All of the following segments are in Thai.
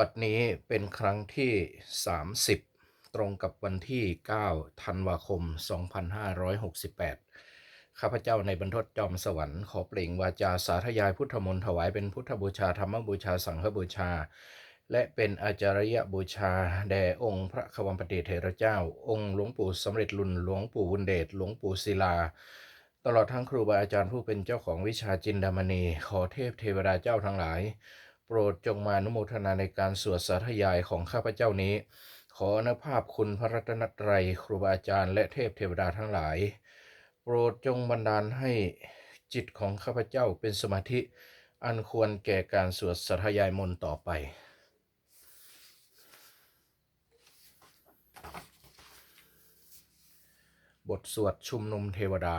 บัดนี้เป็นครั้งที่ 30 ตรงกับวันที่ 9 ธันวาคม 2568 ข้าพเจ้าในบรรทดจอมสวรรค์ขอเปล่งวาจาสาธยายพุทธมนต์ถวายเป็นพุทธบูชาธรรมบูชาสังฆบูชา และเป็นอาจารยบูชา แด่องค์พระควัมปติเถระเจ้า องค์หลวงปู่สำเร็จลุนหลวงปู่วุนเดชหลวงปู่ศิลาตลอดทั้งครูบาอาจารย์ผู้เป็นเจ้าของวิชาจินดามณี ขอเทพเทวดาเจ้าทั้งหลาย โปรดจงมานุโมทนาในการสวดสาธยายของข้าพเจ้านี้ ขออนภาพคุณพระรัตนตรัยครูบาอาจารย์และเทพเทวดาทั้งหลาย โปรดจงบันดาลให้จิตของข้าพเจ้าเป็นสมาธิอันควรแก่การสวดสาธยายมนต์ต่อไปบทสวดชุมนุมเทวดา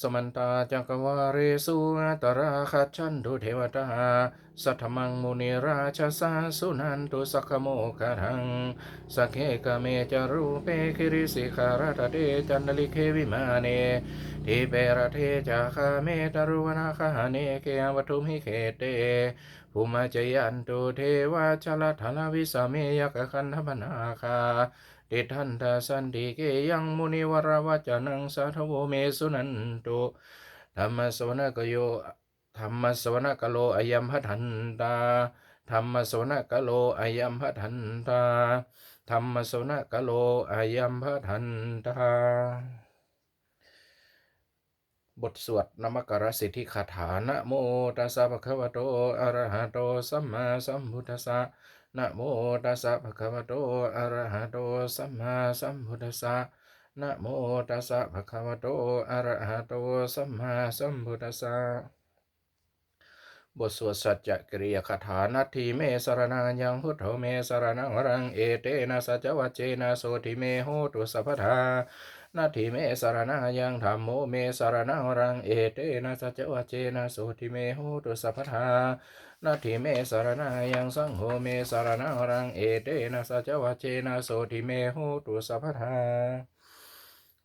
สมันตาจักวาเรสุอัตราคัจฉันตุเทวตาสัทธมังมุนิราชสาสุนันตุสักขโมคารังสักเคกเมจารูเปคิริสิขารตเดจันลิเควิมาเน ทิเปรเทจาคาเมตรุวนาคาเนเกวัตุมิเคเตภูมาจยันตุเทวาชลธนวิสเมยกคันธปนาคาติทันทสันติเกยังมุนิวรวัจนังสาธโวเมสุนันตุธรรมสวนกโยธรรมสวนกโลอยัมพัทันตาธรรมสวนกโลอยัมพัทันตาธรรมสวนกโลอยัมพัทันตา บทสวดนมกรสิทธิคาถานะโมตัสสะภะคะวะโตอะระหะโตสัมมาสัมพุทธัสสะนะโมตัสสะภะคะวะโตอะระหะโตสัมมาสัมพุทธัสสะนะโมตัสสะภะคะวะโตอะระหะโตสัมมาสัมพุทธัสสะบทสวดสัจจกริยคาถานาทีเมสรณังยังพุทโธเมสรณังวรังเอเตนะสัจจวัจเจนะโสติเมโหตุสัพพทา นาทีเมสรณังยังธรรมโมเมสรณังวรังเอเตนะสัจวัจเจนะโสติเมโหตุสัพพทานาทีเมสารนายังสังโฆเมสารนารังเอเตนะสัจวัจเจนะโสติเมโหตุสัพพทา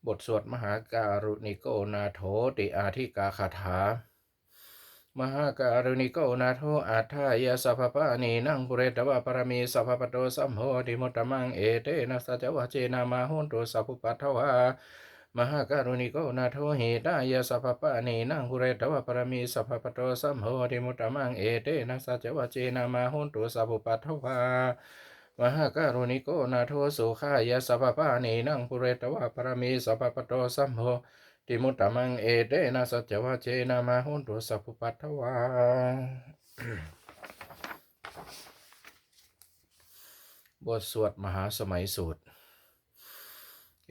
บทสวดมหาการุณิโกนาโถติอาธิกาคาถา มหาการุณิโกนาโถอาทายาสัพพปานีนังปุเรตวะปรมีสัพพปโตสัมโหติมุตตมังเอเตนะสัจวัจเจนะมาหุนตุสัพพุปัทวามหาการุณิโกนาโทหิตายาสัพพปะนีนังคุเรตวะปรมีสัพพปโตสัมโหติมุตตมังเอเตนะสัจวะเจนามาหุนตุสัพพุปัทวามหาการุณิโกนาโทสุขายาสัพพปะนีนังคุเรตวะปรมีสัพพปโตสัมโหติ มุตตมังเอเตนะสัจวะเจนามาหุนตุสัพพุปัทวาบทสวดมหาสมัยสูตร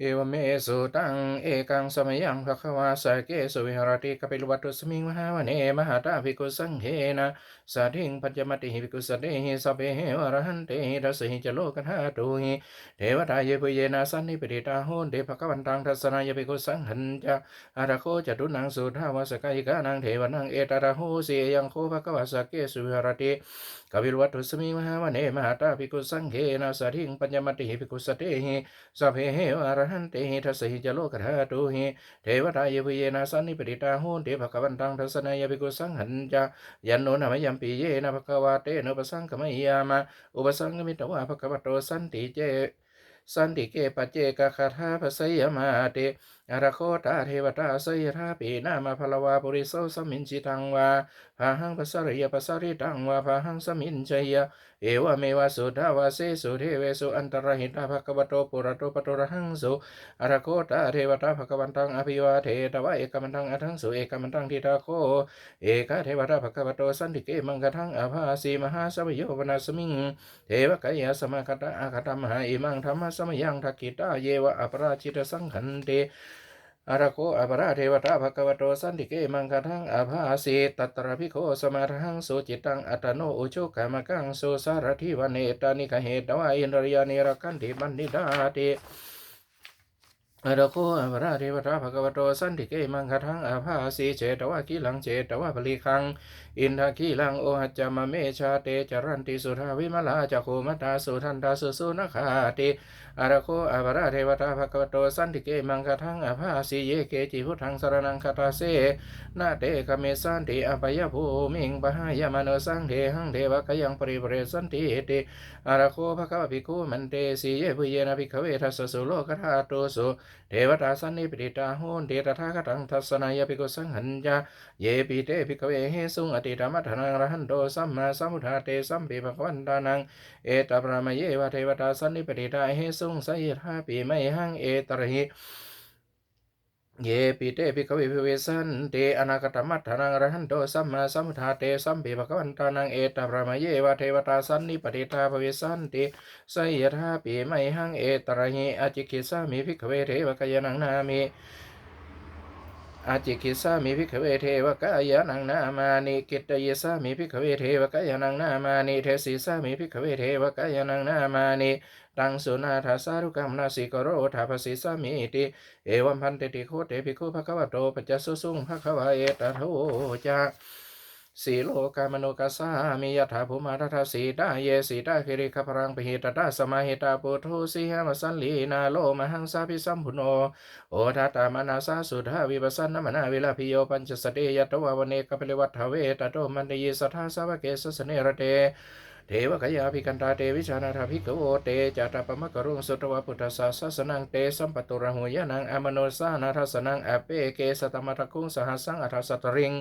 เอวเมสุตังเอกังสมัยยังภควาสาเกสุวิหารติกปิลวัตุสมิงมหาวเนมหาตาภิกุสังเขนะสัทิงปัจจมติภิกขุสเตหิสพเพวรหันเตหิทัสหิจโลกันหาตุหิเทวตายปุเยนะสันนิปิตาโหนเดภควันตังทัสนายภิกุสังหันจะอาราโคจตุนังสุทาวาสกายกานังเทวนังเอตระโหเสยังโคภควาสาเกสุวิหารติกวิลวัตุสมิงมหาวเนมหาตาภิกุสังเขนะสัทิงปัจจมติภิกขุสเตหิสัพเพเหวรหันเตหิทัสหิจโลกธาตุหิเทวทายเวเยนะสันนิปติตาโหนเทภควันตังทัสนายภิกุสังหันจายันโนนะมยัมปีเยนะภควาเตนุปสังกมยามาอุปสังกมิตวะภควโตสันติเจสันติเกปเจกคาถาภสยมาเต อาราโคตาเทวตาสยทาปีนามาพลวาปุริโสสมินจิตังวาพาหังภสริยภสริตังวาพาหังสมินชยเอวเมวะสุทาวาเสสุเทเวสุอันตรหิตาภควโตปุระโตปโตระหังสุอาราโคตาเทวตาภควันตังอภิวาเทตวะเอกมันตังอัทังสุเอกมันตังทิตาโคเอกเทวตาภควโตสันติเกมังกทังอภาสีมหาสมโยวนาสมิงเทวกายสมาคตาอาคตมหาอิมังธรรมสมยังทักกิตาเยวะอปราชิตสังขันเต อาระโคอปราเทวตาภควโตสันติเกมังคทังอาภาสีตัตระพิโคสมาทังสุจิตังอัตโนอุชุกามกังสุสารทิวันเนตานิกเหตวาอินริยานิรกันติบันนิดาติ อระโคอภราเทวตาภควโตสันติเกมังคทังอาภาสีเจตวะกิลังเจตวะปลีคัง อินทคีลังโอหัจจามะเมชาเตจรันติสุทาวิมลาจักโคมตาสุทันตาสุสุนคาติอระโคอภราเทวตาภควโตสันติเกมังคทังอาภาสีเยเกจิพุทธังสรนังคาตาเสนาเตคเมสันติอภัยภูมิงปะหายมโนสังเทหังเทวะกยังปริเปรสันติติอระโคภควภิกขุมันเตสีเยปุเยนะภิกขเวทัสสสุโลกธาตุสุเทวตาสันนิปิตาโหนเดตถาคตังทัสนายภิกขุสังหัญญาเยปิเตภิกขเวเฮสุงอติธรรมธนังรหันโตสัมมาสัมพุทธาเตสัมปิภควันตานังเอตปรามเยวะเทวตาสันนิปิตาเหสุงสยทาปิไมหังเอตระหิ เยปิเตปิกวิภิเวสันเตอนาคตมัตถนังอรหันโตสัมมาสัมพุทธาเตสัมปิภควันตานังเอตปรามเยวะเทวตาสันนิปติตาภเวสันติสยทาปิไมหังเอตระหิอจิกิสามิภิกขเวเทวกายนังนามิ อาจิกิสามิพิกเวเทวกายานังนามานิกิตยสามิพิกเวเทวกายานังนามานิเทศิสามิพิกเวเทวกายานังนามานิตังสุนาทาสารุกัมนาสิกโรธาภสิสามิติเอวัมพันเตติโคเตภิกขุภคะวะโตปัจจสุสุงภะคะวะเอตโทจา สีโลกามโนกัสสามิยถาภูมาทัทสีดาเยสีดาคิริคพรังปหิตตาสมาหิตาปุถุสีหมสันลีนาโลมหังสาพิสัมพุโนโอทัตตามนาสาสุทาวิปัสสนมนาวิลาพิโยปัญจสติยตวาวเนกปริวัฏเวตโตมันเตยสัทธาสาวเกสสเนระเตเทวกยาภิกันตาเตวิชานาถาภิกขโวเตจาตาปมะกรุงสุตวะพุทธสาสสนังเตสัมปตุระหุยานังอมโนสานาทัสนังอเปเกสตมะทะคุงสหัสสังอัทสตริง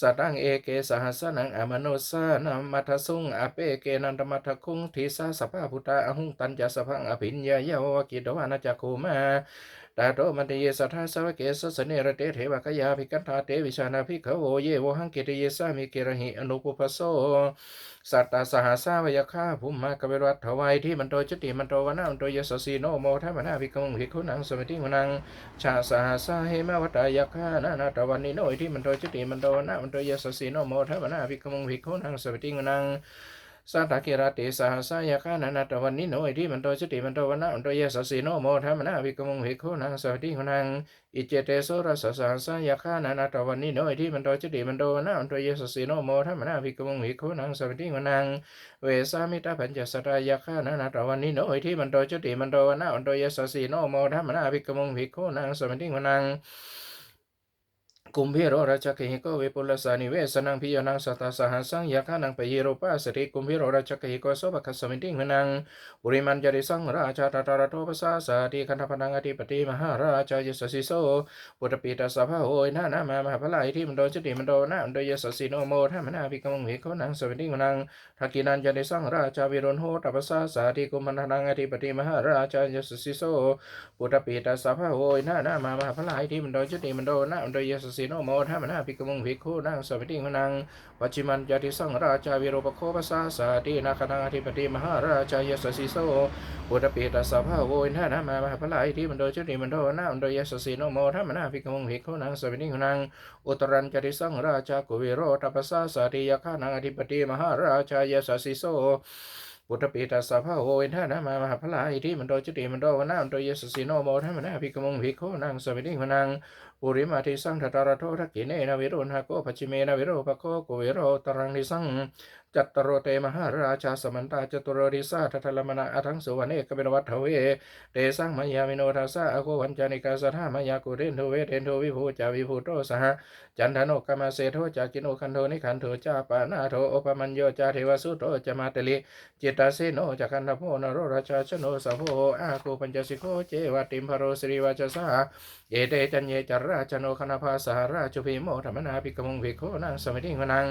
สตังเอเกสหัสสนังอมโนสานามัทสุงอเปเกนันตมัทคุงทิสาสภาพุทธาอหุงตัญจสพังอภิญญาเยาวกิตวานาจักขุมาตาโตมันเตเยสัทธาสาวเกสสเนระเตเทวกยาภิกันตาเตวิชานาภิกขโวเยวหังกิตเยสามิเกระหิอนุปุปโสสัตตาสหาสาวยาฆาภูมิมากเวรัตถวายที่มันโตจติมันโตวนามันโตยสสีโนโมทัมนาภิกขุงภิกขุนังสมิติหุนังชาสหาสาเฮมาวัตายาฆานานาตวันนิโนอิที่มันโตจติมันโตวนามันโตยสสีโนโมทัมนาภิกขุงภิกขุนังสมิติหุนังสัตกิรติสหสายาฆ่านานตวันนิโนอิที่มันโตจติมันโตวนามันโตยสสีโนโมทัมนาภิกขุงภิกขุนังสมิติหุนังอิเจเตโสรัสสะสายาคานานาตวันนี้โนยที่มันโดจติมันโดนะมันโดเยสสีโนโมทัมนาภิกขุงภิกขุนังสวัสดิวนังเวสามิตาปัญจสตายาคานานาตวันนี้โนยที่มันโดจติมันโดนะมันโดเยสสีโนโมทัมนาภิกขุงภิกขุนังสวัสดิวนัง กุมพิโรราชกิหิโกเวปุลสานิเวสนังพิยนังสัตาสหัสสังยาคานังปยิโรปัสติกุมพิโรราชกิหิโกโสภคสมิติงหนังปุริมันจริสังราชาตตารโทปสาสาติคันธพนังอธิปติมหาราชายสสิโสปุตปีตาสภาโอยนานามามหาพลายที่มันโดนจติมันโดนะมันโดยยสสิโนโมทัมนาภิกขุงภิกนังสมิติงหนังทักกินันจริสังราชาวิรุณโหตปสาสาติกุมันธนังอธิปติมหาราชายสสิโสปุตปีตาสภาโอยนานามามหาพลายที่มันโดนจติมันโดนะมันโดยยสสิีโนโมทัมนาภิกขุงภิกขุนังสมิติงหนังปัจจิมันจติสังราชาวิโรปโคปสาสาตินาคนังอธิปติมหาราชายสสิโสปุตปีตสภาโวยท่านามามหาพลายที่มันโดยจุติมันโดนามันโดยยสสีโนโมทัมนาภิกขุงภิกขุนังสวินิหุนังอุตรันจริสังราชากุวิโรตปสสาสาติยาคานังอธิปติมหาราชายสสิโส ปุตตปีตสภาโวนท่านามามหาพลาอิทีมันโดยจิติมันโดวนามันโดยยสสีโนโมทัมนาภิกขุงภิกขุนังสวินิหุนังปุริมาทิสังทัตตารโททักกิเนนะวิโรหะโกปัจจิเมนะวิโรปโคกุวิโรตรังนิสัง จัตตโรเตมหาราชาสมันตาจตุโรดิสาทัทลมนาอทังสุวรรณเอกเป็นวัฏเวเตสังมายามิโนทัสสะอโควันจานิกาสธามายากุเรนโทเวเทนโทวิภูจาวิภูโตสหจันทโนกามาเสโทจากิโนคันโทนิคันโทจาปานาโทโอปมัญโยจาเทวสุโตจมาตลิจิตตาเสโนจักันทโพนโรราชาชโนสะโพอาโคปัญจสิโคเจวติมพโรสิริวาจสาเอเตจันเยจราชโนคณภาสหราชุพิโมธรรมนาภิกมุงภิกขุนังสมิติงนัง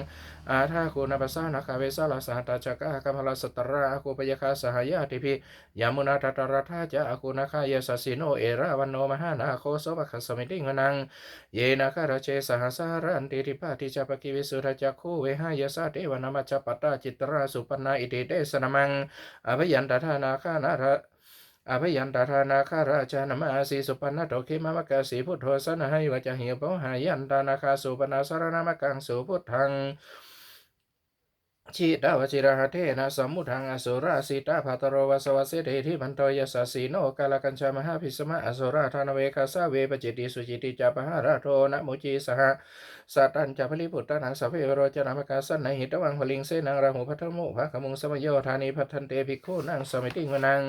อาทาคุณปัสสานาคเวสาลาสหัตจักะกัมพลสตระอาคูปยคาสหายาติพิยามุนาทัตระทาจะอาคูนาคายสัสสิโนเอราวันโนมหานาโคโสภคสมิติงนัง เยนาคาราเชสหสารันติริปาติจัปกิวิสุทจักคูเวหายสาเทวนามัจจปตาจิตราสุปนาอิติเตสนมังอภยันตทานาคานาระอภยันตาธานาคาราชานามาสีสุปนโตเขมามกะสีพุทโธสนะให้วะจะเหียปหายันตานาคาสุปนาสารนามกังสุพุทธัง ชิตาวชิระหะเทนะสมุทังอสุราสีตาภัตโรวสวสเสเดทิมันโตยสสสีโนกาลกัญชามหาพิสมะอสุราธานเวกาสาเวปจิตติสุจิติจาปหาราโทนะมุจีสหสัตัญจพลิปุตตานังสพเพโรจนามกาสันในหิตวังพลิงเสนังราหูพัทธมุภะขมุงสมโยธานีพัทันเตภิกขุนังสมิติงวนัง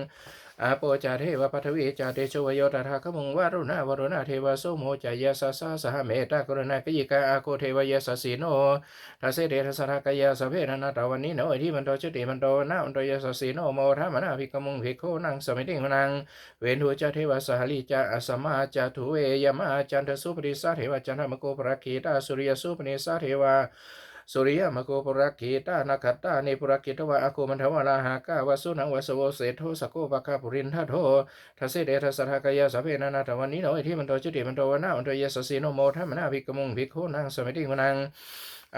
อาโปจาเทวปัทวีจาเตโชวโยตถาคมุงวารุณาวรุณาเทวโสโมจายาสาสาสหเมตากรุณากยิกาอาโคเทวยาสสีโนทัสเดทัสระกายาสเพนนาตาวันนี้โนอิทิมันโตจุติมันโตนามันโตยาสสีโนโมทามนาภิกมุงภิกขุนังสมิติงนังเวนหัวจาเทวสหลิจาอสมาจาทุเวยมาจันทสุปริสาเทวจันทมโกปรักขีตาสุริยสุปนิสาเทวา สุริยมโกปรักขีตานาคตตานิปุรักขิตวะอโกุมันทวาลาหากาวสุนังวสโวเสโทสโกปะคาปุรินทัโททัสเสเดทัสทากายาสพเพนานาตวันนี้โนอิทิมันโตจุติมันโตวนามันโตเยสสีโนโมทัมนาภิกมุงภิกขุนังสมิติงวนัง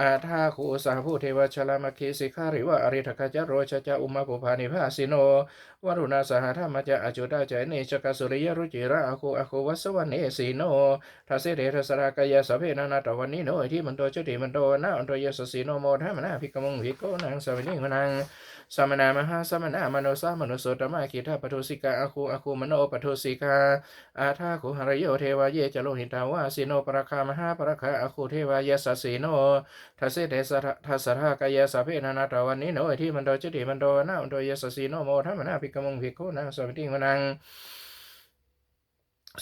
อาทาคูสาผู้เทวชลามคีสิกขาริวะอริทกจโรชจาอุมาปุภานิภาสิโนวรุณาสหธรรมจะอจุดาใจเนชกสุริยรุจิระอาคูอาคูวัสวเนสีโนทัสเสเดทัสรากายาสเพนานาตวันนี้โนที่มันโตจุติมันโตนาอันโตยสสีโนโมทัมนาภิกมุงภิกโกนังสวินิมนัง สมนามหาสมนามโนสามโนโสตมะคิทาปทุสิกาอาคูอาคูมโนปทุสิกาอาทาคุหรโยเทวาเยจโลหิตาวาสิโนปรคามหาปรคาอาคูเทวายสสสีโนทัสเสเดสะทัสรากายาสเพนานาตวันนี้โนที่มันโดจิติมันโดนาอุนโดยสสีโนโมทัมนาภิกมุงภิกขุนังสมิติงวนัง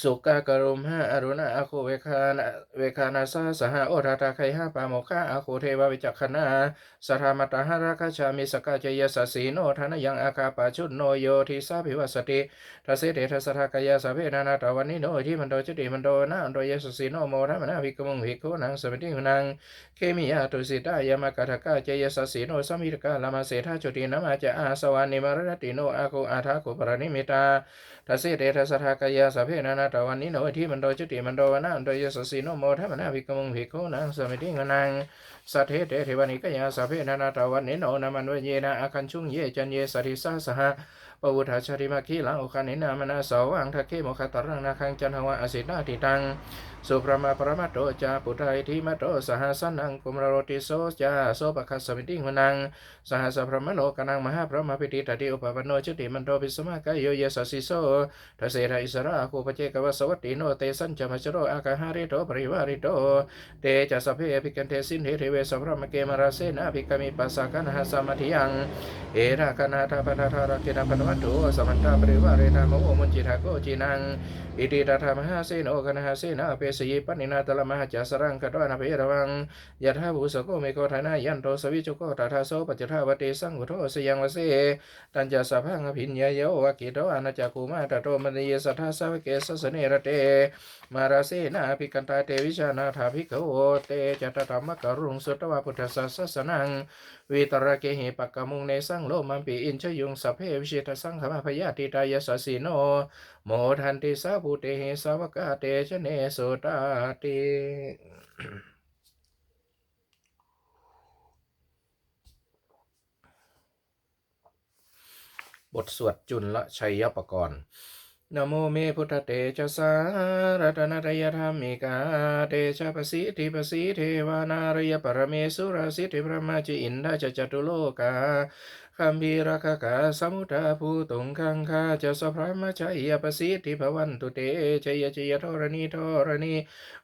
สุกากรุมหาอรุณาอาคูเวคานะเวคานาสาสหโอทาตาไคห้าปาโมคาอาคูเทวาวิจักขณาสธรรมตาหาราคาชามิสกาเจยสสีโนทานยังอาคาปาชุนโนโยทิสาภิวัสติทัสเสเดทัสทากายาสเพนานาตาวันนี้โนที่มันโดจุติมันโดนาอันโดยสสีโนโมทัมนาภิกมุงภิกขุนังสมิติงนังเคมิยาตุสิตายามากาทกาเจยสสีโนสมิตกาลามาเสธาจุตินามาจะอาสวานิมารติโนอาคูอาทาคุปรณิมิตาทัสเสเดทัสทากายาสเพนานาาตวันนี้โนที่มันโดยจุติมันโดวนาอันโดยยสสีโนโมทัมนาภิกมุงภิกขุนังสมิติงนังสัทเทเตเทวันิกยาสัพเพนานาตวันนี้โนนามันวเยนะอาคันชุงเยจันเยสริสาสหะ ปวุฒาชริมาคีหลังโอคันเนามนาสาวังทักเคโมคตรังนาคังจันทวะอสินาติตังสุพรมาปรมาโตจาปุตไยทิมาโตสหสันนังกุมรโรติโสจาโสปะคัสสมิติงวนังสหสพรมโนกนังมหาพระมาปิติตติอุปปโนจติมันโตปิสมากายโยเยสสิโสทัเสราอิสระคูปเจกวสวัตติโนเตสัญจมัจโรอากาหาริโตปริวาริโตเตจะสพเพภิกันเทสินเทเทเวสพรมเกมราเสนาภิกามิปัสสะกันหาสมาธิยังเอราคณาทาปนาทารักินาปนวตถุสมันตาปริวาเรนาโมมุนจิทาโกจินังอิติตาธรรมหาเสโนคณหาเสนาเปสยิปันินาตละมหาจัสรังกตวนาเพระวังยะธาภูสโกเมโกธานายันโตสวิจุโกตถาโสปัจจทาวเตสังกุโทสยังวเสตัญจสะพังอภิญญาโยวะกิโตอนาจักกุมาตโตมณีสัทธาสาวเกสสเนระเตมาราเสนาภิกันตาเตวิชานาถาภิกขโวเตจัตตรรมกรุงสุตวะพุทธศาสสนัง วิตระเกหิปักกมุงเนสังโลมัมปีอินชยุงสัพเพวิเชตสังขมพยาติตายสสีโน โมทันติสาภูเตหิสาวกาเตชเนโสตาติบทสวดจุลชัยปกรณ์ นโมเมพุทธเตชะสารัตนตยธรรมิกาเตชะปสิทิปสิเทวานารยปรเมสุรสิทธิพระมาจิอินทาจจตุโลกาคัมภีรคกาสมุทาภูตุงคังคาจะสพระมชัยปสิทธิภวันตุเตชยชยธรณีธรณี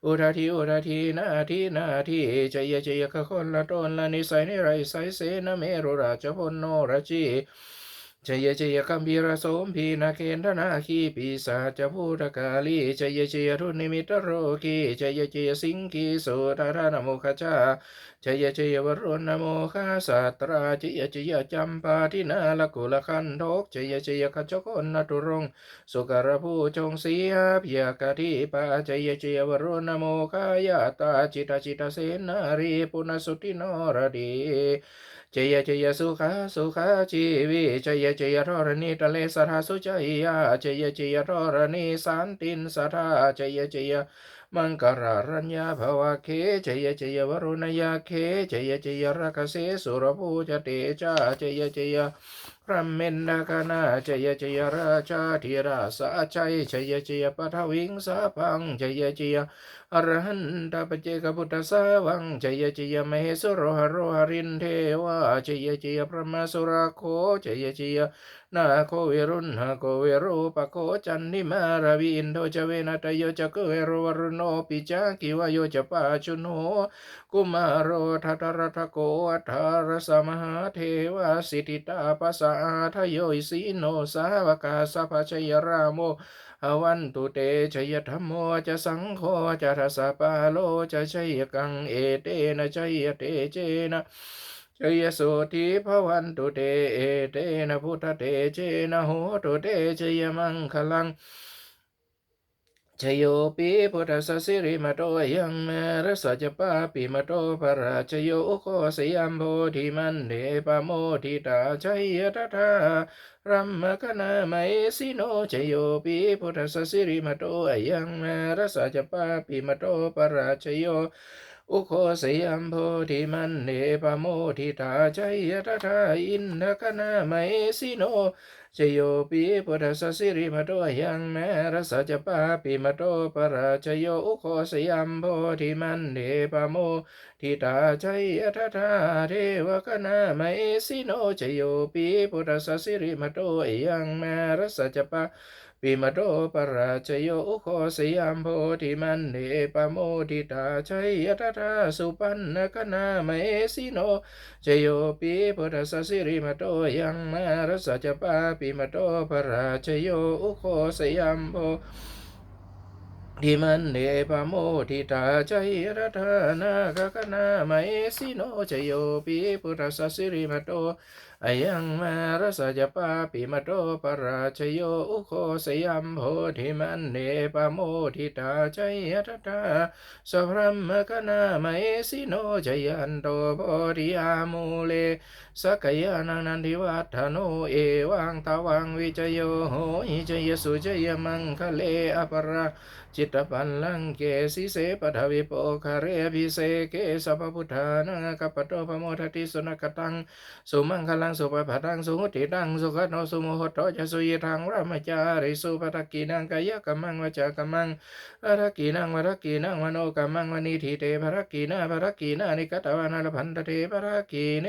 อุทาทีอุทาทีนาทีนาทีชยชยขคนละตนละนิสัยนิไรไสเสนเมรุราชพลโนรา ชีจยจยคัมภีรโสมพีนาเคนธนาคีปีศาจพูตกาลีจยจยทุนิมิตโรกีจยจยสิงคีสุตารานโมคชาจยจยวรุณโมคาสัตราจยจยจัมปาทินาลกุลคันโทกจยจยขจกนตุรง สุกรภูจงสีหาพิยกติปาจยจยวรุณโมคายาตาจิตาจิตาเสนารีปุณสุตินรดี จยเจยสุขาสุขาชีวิจยเจยทรณีตะเลสทาสุจยาจยเจยทรณีสันตินสทาจยเจยมังกรารัญญาภวะเคเจยเจยวรุณยาเคเจยเจยรักเสสุรภูจเตจาจยเจยพระเมนดากนาเจยเจยราชาธิราสาชัยจยเจยปทวิงสาพังเจยเจย อรหันตปเจกพุทธสาวังจยจยมเหสโรหโรหรินเทวาจยจยพระมาสุราโคจยจยนาโคเวรุณหโกเวโรปโคจันนิมาราวินโดจเวนัตโยจกเวโรวรุโนปิจากิวโยจปาชุโนกุมารโรทัตรทโกอัทารสมหาเทวาสิทธิตาปัสสาทโยอิสีโนสาวกาสัพชยรามโม อวันตุเตชยธรรมโมจะสังโฆจะทัสสะปาโลจะชัยกังเอเตนะชัยเตเจนะชยโสติภวันตุเตเอเตนะพุทธเตเจนะโหตุเตชยมังคลัง ชโยปีพุทธสสิริมาโตยังเมรสจปาปิมาโตปราชโยโคสยามโพธิมันเดปโมทิตาชัยทัตารัมมกนาไมสิโนชโยปีพุทธสสิริมาโตยังเมรสจปาปิมาโตปราชโย อุโคสยามโพธิมันเดปโมทิตาชัยตถาอินทกนาไมสิโนชโยปีพุทธสสิริมาโตยังแมรสจปาปิมาโตปราชโยอุโคสยามโพธิมันเดปโมทิตาชัยทัทธาเทวกนาไมสิโนชโยปีพุทธสสิริมาโตยังแมรสจปา ปิมาโตปราชโยโคสยามโพธิมันเดปโมทิตาชัยทัทธาสุปันนกนาไมสิโนชโยปีพุทธสสิริมาโตยังมารสจปาปิมาโตปราชโยโคสยามโพทิมันเนปโมทิตาใจรัตนาคกนาไมสิโนชโยปีพุทธสสิริมาโต อายังมารสจปาปิมาโตปราชโยอุโคสยามโพธิมันเนปโมทิตาใจรัตาสัพพมมกนาไมสิโนจยันโตโพธิอามูเลสกยานังนันทิวัฒโนเอวังตวังวิจโยโหหิจยสุจยมังคะเลอปราจิตปันลังเกสิเสปทวิโปคาเรพิเศเกสัพพุทธานังกัปปโตปโมทติสุนกตังสุมังคลังสุปปะทังสุหุติตังสุขโนสุโมหโตจะสุยทังรามจาริสุปตกินังกายกัมมังวจากัมมังภารกีนังภารกีนังมโนกัมมังวนิธิเตภารกีนาภารกีนานิกตวานาลพันตเตภารกีเน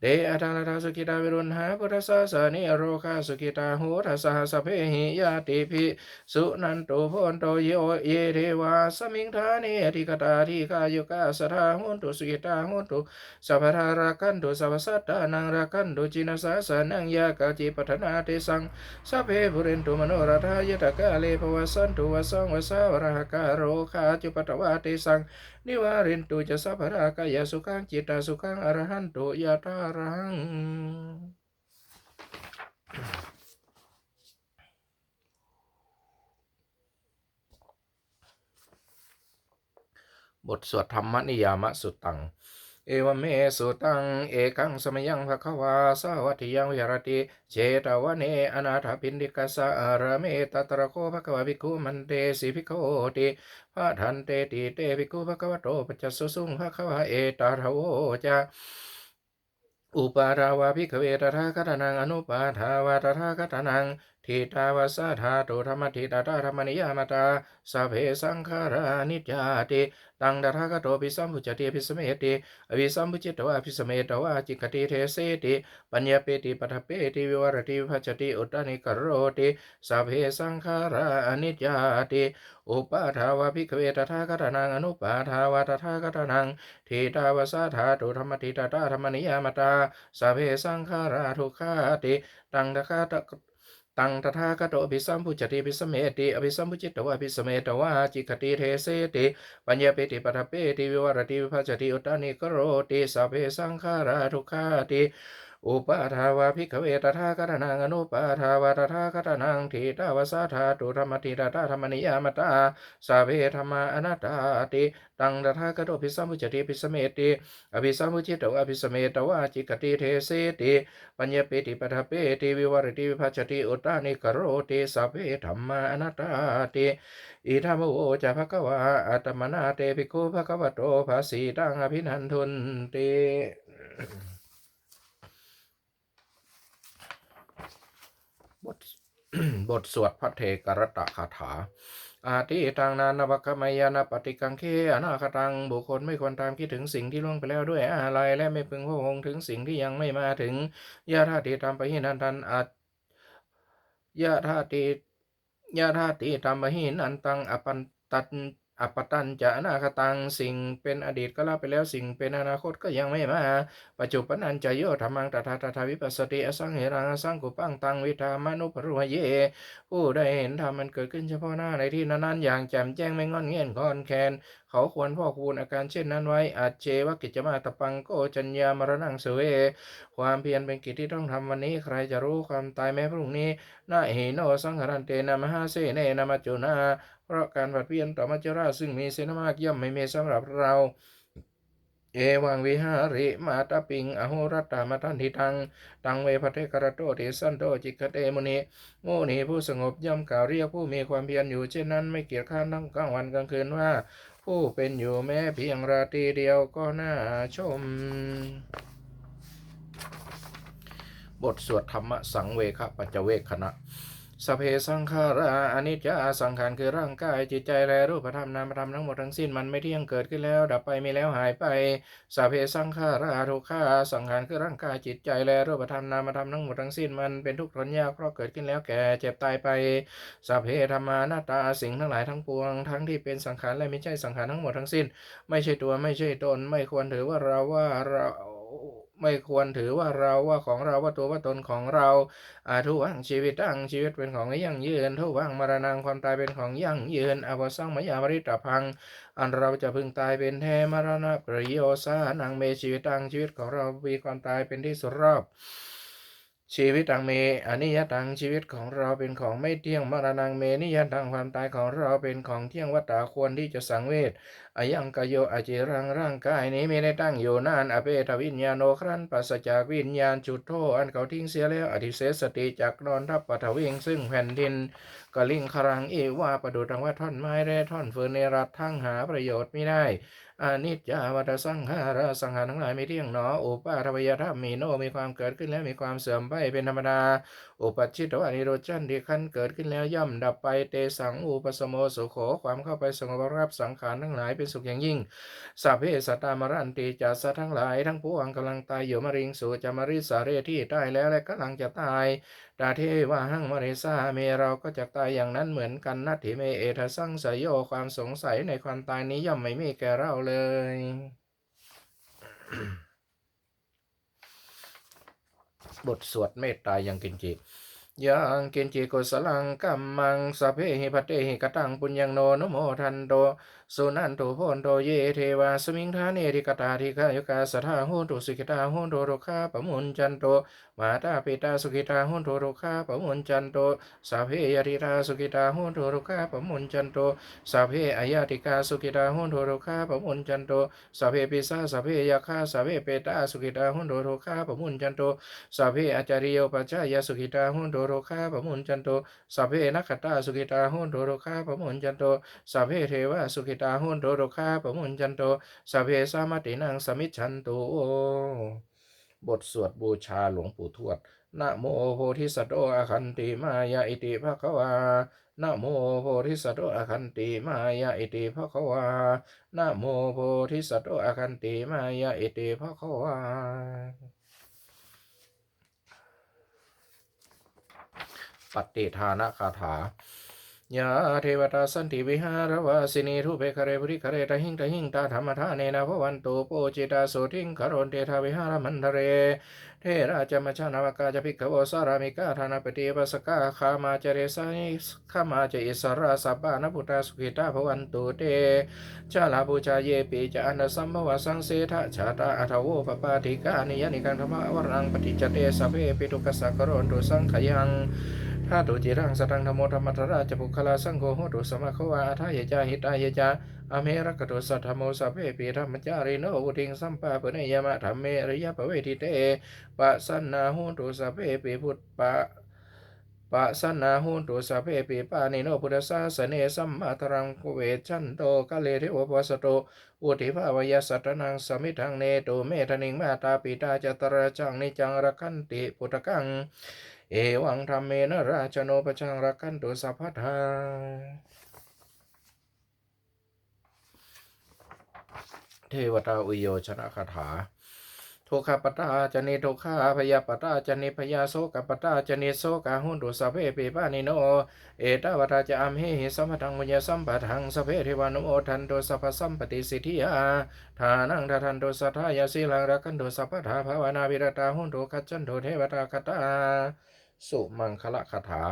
เดอัตาลาสุกิตาวิรุณหาพุทธสาสานิโรคาสุกิตาหูทัสสะสเพหิยาติภิสุนันโตโพนโตโยเยเทวาสมิงทานิอธิกตาทิกายุกาสทาหุนตุสุกิตาหุนตุสัพพทารากันตุสัพพสัตตานังรากันตุจินาสาสานังยากาจิปัฏนาเตสังสัพเพบุเรนตุมโนรัฐายตกาเลภวสันตุวสังวสาวรหกาโรคาจุปตวาเตสังนิวารินตุจะสัพพรากายสุขังจิตาสุขังอรหันตุยะตารังบทสวดธรรมนิยามสุตัง เอวเมสุตังเอกังสมยังภควาสาวัติยังวิหรติเจตวันเนอนาถปินดิกัสสารเมตตระโคภควาภิกขุมันเตสิภิกขุติพระทันเตติเตภิกขุภควโตปัจจสุสุงภควาเอตาทโวจาอุปาทาวาภิกเวตถาคตนังอนุปาทาวาตถาคตนัง ทิตาวสาธาตุธรรมทิตาตาธรรมนิยามตาสัพเพสังขารานิจาติตังตถาคโตปิสัมพุจติปิสเมติอวิสัมพุจิตวะปิสเมตวะจิกติเทเสติปัญญาเปติปัฏเปติวิวรติวิภัจติอุตานิกโรติสัพเพสังขารานิจาติอุปาทาวาภิกเวตถาคตนังอนุปาทาวาตถาคตนังทิตาวสาธาตุธรรมทิตาตาธรรมนิยามตาสัพเพสังขาราทุกขาติตังตถาคต ตังตถาคตอภิสัมพุจติภิสเมติอภิสัมพุจิตวะภิสเมตวะจิกติเทเสติปัญญาเปติปัฏฐเปติวิวรติวิภัจจติอุตตานิกโรติสัพเพสังขาราทุกขาติ อุปาทาวาภิกขเวตถาคตนังอนุปาทาวาตถาคตนังทีตาวาสาธาตุธรรมติตาตาธรรมนิยามตาสัเพธรรมาอนัตตาติตังตถาคตอภิสัมพุจติภิสเมติอภิสัมพุจิตวะภิสเมตวะจิกติเทเสติปัญญาเปติปัฏฐเปติวิวรติวิภัจจติอุตตานิกโรติสัเพธรรมาอนัตตาติอิธรรมโวจะภควาอัตมนาเตภิกขุภควโตภาสีตังอภินันทุนติ บทบทสวดพระเทกรตะคาถา อาทิตังนานวัคมายานาปฏิกังเคอนาคตัง บุคคลไม่ควรตามคิดถึงสิ่งที่ล่วงไปแล้วด้วยอะไรและไม่พึงพะวงถึงสิ่งที่ยังไม่มาถึงยาธาติตามไปหินันทันอายาธาติยาธาติตามไปหินันตังอปันตัน อปตันจะอนาคตังสิ่งเป็นอดีตก็ลาไปแล้วสิ่งเป็นอนาคตก็ยังไม่มา ปัจจุบันนันจะโยธรรมังตถาตถาวิปัสสติอสังเหรังอสังกุปังตังวิธามานุปรุหเยผู้ได้เห็นธรรมมันเกิดขึ้นเฉพาะหน้าในที่นั้นๆอย่างแจ่มแจ้งไม่งอนเงียนคอนแคนเขาควรพ่อคูณอาการเช่นนั้นไว้อาจเจวกิจมาตปังโกจัญญามรณังเสเว ความเพียรเป็นกิจที่ต้องทำวันนี้ใครจะรู้ความตายแม้พรุ่งนี้นาหิโนสังหรันเตนะมหาเสเนนะมัจจุนา ราะการผัดเพี้ยรต่อมัจจราซึ่งมีเสนามากย่อมไม่มีสำหรับเรา เอวังวิหาริมาตาปิง อโหรัตตามาทันทิตัง ตังเวพเทกรโตเทสันโตจิกเตมุนีโมนีผู้สงบย่อมกล่าวเรียกผู้มีความเพียรอยู่เช่นนั้นไม่เกียจข้านทั้งกลางวันกลางคืนว่า ผู้เป็นอยู่แม้เพียงราตรีเดียวก็น่าชมบทสวดธรรมสังเวคปัจจเวคขณะ สเพสังขาราอนิจจาสังขารคือร่างกายจิตใจและรูปธรรมนามธรรมทั้งหมดทั้งสิ้นมันไม่เที่ยงเกิดขึ้นแล้ว ดับไปมีแล้วหายไปสเพสังขาราทุกขาสังขารคือร่างกายจิตใจและรูปธรรมนามธรรมทั้งหมดทั้งสิ้นมันเป็นทุกข์ทนยากเพราะเกิดขึ้นแล้วแก่เจ็บตายไปสเพธรรมานาตาสิ่งทั้งหลายทั้งปวง ทั้งที่เป็นสังขารและไม่ใช่สังขารทั้งหมดทั้งสิ้น ไม่ใช่ตัวไม่ใช่ตนไม่ควรถือว่าเราว่าเรา ไม่ควรถือว่าเราว่าของเราว่าตัวว่าตนของเราอาทุวังชีวิตตั้งชีวิตเป็นของยั่งยืนทุวังมรณงความตายเป็นของยั่งยืนอวสังมยามริตพัง อันเราจะพึงตายเป็นแท้มรณะประโยชน์สานังเมชีวิตตั้งชีวิตของเรามีความตายเป็นที่สุดรอบชีวิตตังเมอนิยตังชีวิตของเราเป็นของไม่เที่ยงมรณงเมนิยตังความตายของเราเป็นของเที่ยงวัตตาควรที่จะสังเวชอายังกโยอาจิรังร่างกายนี้ไม่ได้ตั้งอยู่นานอเปตวิญญาโนครั้นปัสจากวิญญาณจุดโทอันเขาทิ้งเสียแล้วอธิเสสติจากนอนทับปฐวิงซึ่งแผ่นดินกลิงครังเอว่าประดุจดังว่าท่อนไม้แร่ท่อนเฟืนในรัฐทั้งหาประโยชน์ไม่ได้อานิจจาวัตสังหาราสังหารทั้งหลายไม่เที่ยงหนอ อุปาทวยธรรมมีโนมีความเกิดขึ้นแล้วมีความเสื่อมไปเป็นธรรมดา อุปชิตวานิโรจันที่ขั้นเกิดขึ้นแล้วย่อมดับไปเตสังอุปสมโมสุโขความเข้าไปสงบรับสังขารทั้งหลายเป็นสุขอย่างยิ่งสัพเพสัตตามรันติจัสะทั้งหลาย ทั้งปวงกำลังตายอยู่มะริงสูจามาริสาเรที่ตายแล้วและกำลังจะตายตาเทวาหังมริสาเมเราก็จะตายอย่างนั้นเหมือนกันนัตถิเมเอทสังสยโยความสงสัยในความตายนี้ย่อมไม่มีแก่เราเลยบทสวดเมตตายังกินจิยังกินจิกุสลังกัมมังสเพหิพัตเตหิกตังปุญญโนนโมทันโต สุนันตุโพนโตเยเทวาสมิงทาเนริกตาทิกายุกาสทาหุนตุสิกิตาหุนโตโรคาปมุนจันโตมาตาปิตาสุกิตาหุนโตโรคาปมุนจันโตสัพเพยริตาสุกิตาหุนโตโรคาปมุนจันโตสัพเพอายาติกาสุกิตาหุนโตโรคาปมุนจันโตสัพเพปิสาสัพเพยาคาสัพเพเปตาสุกิตาหุนโตโรคาปมุนจันโตสัพเพอาจาริโยปัจจายสุกิตาหุนโตโรคาปมุนจันโตสัพเพนักขตาสุกิตาหุนโตโรคาปมุนจันโตสัพเพเทวาสุกิตตาหุนโตโรคาปมุนจันโตสเพสามตินังสมิจฉันตุบทสวดบูชาหลวงปู่ทวดนะโมโพธิสัตว์โตอคันติมายาอิติภะคะวานะโมโพธิสัตว์โตอคันติมายาอิติภะคะวานะโมโพธิสัตว์โตอคันติมายาอิติภะคะวาปฏิทานคาถา ยาเทวตาสันติวิหารวาสินีรูปเปคเรปริคะเรตหิงตหิงตาธรรมทาเนนะพวันตุโปจิตาโสทิงคารนเตทาวิหารมันทะเร เทราจมชานาวกาจะพิกวสารามิกาธานาปฏิปัสสกาคามาจเรสานิขามาจอิสราสับานพุทธาสุขิตาภวันตุเตชาลาบูชาเยปีจานะสัมภวสังเสทชาตาอัทโวปปาติกานิยานิกังธรรมวรังปฏิจเตสพเพปิตุกสักโรนตุสังขยัง ถ้าตุจิรังสตังธรรมโมธรรมัทราชบุคลาสังโฆโหตุสมะควาอาทายจาหิตายจาอเมรกตุสัทธโมสัพเพปีธรรมจาริโนอุทิงสัมปาปเนยมะธรรมเมริยะปเวทิเตปะสันนาโหตุสัพเพปีพุทธปะปะสันนาโหตุสัพเพปีปานิโนพุทธสาสเนสัมมาตรังกุเวชันโตกะเลเทวปัสโตอุทิภาวยสัตนังสมิทังเนโตเมธนิงมาตาปิตาจตระจังนิจังระคันติปุตตะกัง เอวังธรรมเมนะราชโนปชังรักขันตุสัพพทาเทวตาอุโยชนะคาถาทุกขปตาจเนทุกขาพยาปตาจเนพยาโสกปตาจเนโสกาหุนตุสัพเพปิปานิโน เอตาวตาจะอัมเหหิสัมปทังมุญสัมปทังสัพเพเทวานุโมทันโตสัพพสัมปติสิทธิยาทานังทาทันโตสัทธายาสีลังรักขันโตสัพพทาภาวนาวิรตาหุนตุคัจจันโตเทวตาคตา สุมังคละคาถา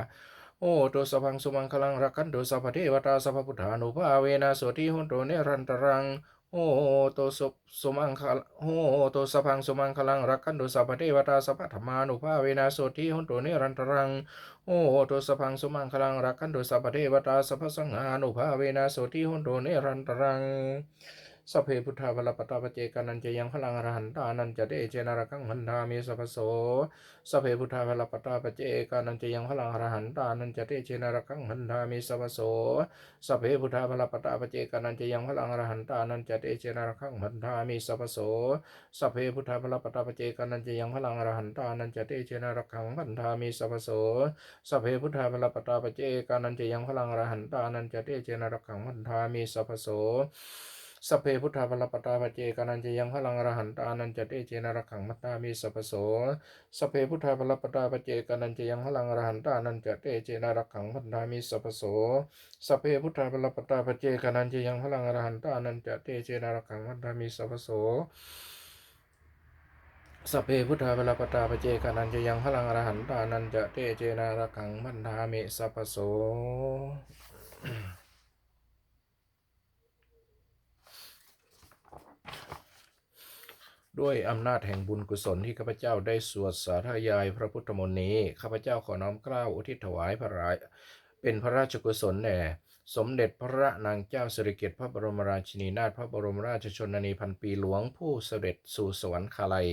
โอตุสพังสุมังคลังรักขันตุสัพเทวตาสัพพุทธานุภาเวนะสุติหุนตุเนรันตรังโอโตสุสุมังคลโอโตสพังสุมังคลังรักขันตุสัพเทวตาสัพพธรรมานุภาเวนะสุติหุนตุเนรันตรังโอโตสพังสุมังคลังรักขันตุสัพเทวตาสัพพสังฆานุภาเวนะสุติหุนตุเนรันตรัง สพเพพุทธาภลปตาปเจกานันจะยังพลังอรหันตานันจะเดเจนารกังมันธามิสัพโสสพเพพุทธาภลปตาปเจกานันจะยังพลังอรหันตานันจะเดเจนารกังมันธามิสัพโสสพเพพุทธาภลปตาปเจกานันจะยังพลังอรหันตานันจะเดเจนารกังมันธามิสัพโสสพเพพุทธาภลปตาปเจกานันจะยังพลังอรหันตานันจะเดเจนารกังมันธามิสัพโสสพเพพุทธาภลปตาปเจกานันจะยังพลังอรหันตานันจะเตเจนารักังมันธามีสัพโส สเพพุทธาภลปตาปเจกานันจะยังพลังอรหันตานันจะเตเจนรักขังมันธามีสัพพโสสเพพุทธาภลปตาปเจกานันจะยังพลังอรหันตานันจะเตเจนรักขังมันธามีสัพพโสสเพพุทธาภลปตาปเจกานันจะยังพลังอรหันตานันจะเตเจนรักขังมันธามีสัพพโสสเพพุทธาเวลาปตาปเจกานันจะยังพลังอรหันตานันจะเตเจนาระกังมันธามิสัพพโส ด้วยอำนาจแห่งบุญกุศลที่ข้าพเจ้าได้สวดสาธยายพระพุทธมนต์นี้ ข้าพเจ้าขอน้อมเกล้าอุทิศถวายพระรายเป็นพระราชกุศลแด่ สมเด็จพระนางเจ้าสิริกิติ์พระบรมราชินีนาถพระบรมราชชนนีพันปีหลวงผู้เสด็จสู่สวรรคาลัย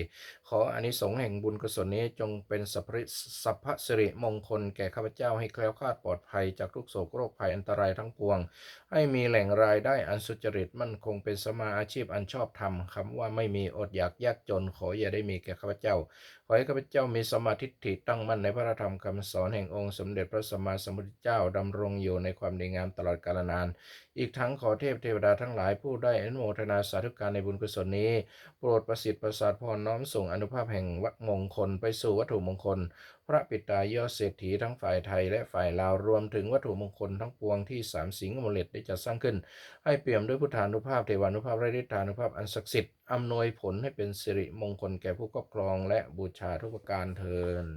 ขออานิสงส์แห่งบุญกุศลนี้จงเป็นสัพพิสัพสิริมงคลแก่ข้าพเจ้าให้แคล้วคลาดปลอดภัยจากทุกโศกโรคภัยอันตรายทั้งปวง ให้มีแหล่งรายได้อันสุจริตมั่นคงเป็นสมาอาชีพอันชอบธรรมคำว่าไม่มีอดอยากยากจนขออย่าได้มีแก่ข้าพเจ้า ขอให้ข้าพเจ้ามีสมาธิฐิตั้งมั่นในพระธรรมคำสอนแห่งองค์สมเด็จพระสัมมาสัมพุทธเจ้าดำรงอยู่ในความดีงามตลอดกาลนาน อีกทั้งขอเทพเทวดาทั้งหลายผู้ได้อนุโมทนาสาธุการในบุญกุศลนี้ โปรดประสิทธิ์ประสาทพรน้อมส่งอนุภาพแห่งวัตมงคล ไปสู่วัตถุมงคล พระปิตายอดเศรษฐีทั้งฝ่ายไทยและฝ่ายลาวรวมถึงวัตถุมงคลทั้งปวงที่สามสิงห์อมฤตได้จัดสร้างขึ้น ให้เปี่ยมด้วยพุทธานุภาพเทวานุภาพและฤทธานุภาพอันศักดิ์สิทธิ์อำนวยผลให้เป็นสิริมงคลแก่ผู้ครอบครองและบูชาทุกประการเทิน